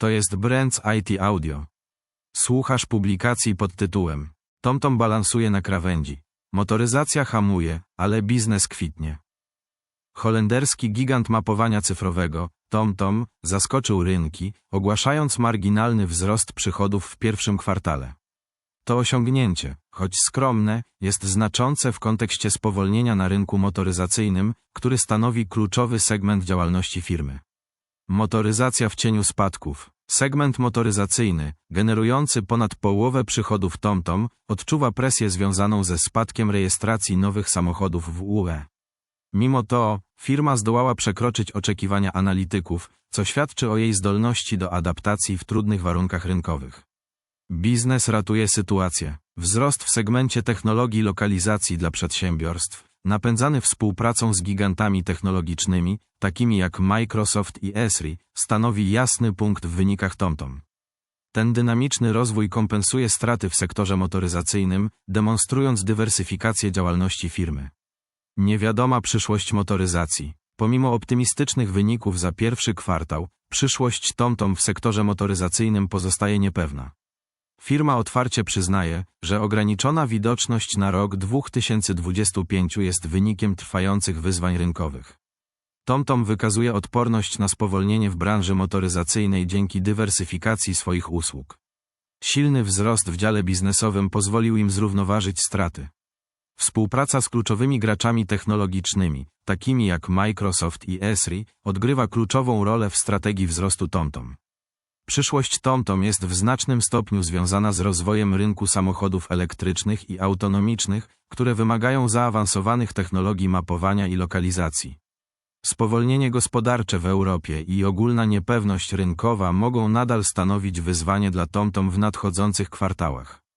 To jest Brands IT Audio. Słuchasz publikacji pod tytułem TomTom balansuje na krawędzi. Motoryzacja hamuje, ale biznes kwitnie. Holenderski gigant mapowania cyfrowego, TomTom, zaskoczył rynki, ogłaszając marginalny wzrost przychodów w pierwszym kwartale. To osiągnięcie, choć skromne, jest znaczące w kontekście spowolnienia na rynku motoryzacyjnym, który stanowi kluczowy segment działalności firmy. Motoryzacja w cieniu spadków. Segment motoryzacyjny, generujący ponad połowę przychodów TomTom, odczuwa presję związaną ze spadkiem rejestracji nowych samochodów w UE. Mimo to, firma zdołała przekroczyć oczekiwania analityków, co świadczy o jej zdolności do adaptacji w trudnych warunkach rynkowych. Biznes ratuje sytuację. Wzrost w segmencie technologii lokalizacji dla przedsiębiorstw, napędzany współpracą z gigantami technologicznymi, takimi jak Microsoft i Esri, stanowi jasny punkt w wynikach TomTom. Ten dynamiczny rozwój kompensuje straty w sektorze motoryzacyjnym, demonstrując dywersyfikację działalności firmy. Niewiadoma przyszłość motoryzacji. Pomimo optymistycznych wyników za pierwszy kwartał, przyszłość TomTom w sektorze motoryzacyjnym pozostaje niepewna. Firma otwarcie przyznaje, że ograniczona widoczność na rok 2025 jest wynikiem trwających wyzwań rynkowych. TomTom wykazuje odporność na spowolnienie w branży motoryzacyjnej dzięki dywersyfikacji swoich usług. Silny wzrost w dziale biznesowym pozwolił im zrównoważyć straty. Współpraca z kluczowymi graczami technologicznymi, takimi jak Microsoft i Esri, odgrywa kluczową rolę w strategii wzrostu TomTom. Przyszłość TomTom jest w znacznym stopniu związana z rozwojem rynku samochodów elektrycznych i autonomicznych, które wymagają zaawansowanych technologii mapowania i lokalizacji. Spowolnienie gospodarcze w Europie i ogólna niepewność rynkowa mogą nadal stanowić wyzwanie dla TomTom w nadchodzących kwartałach.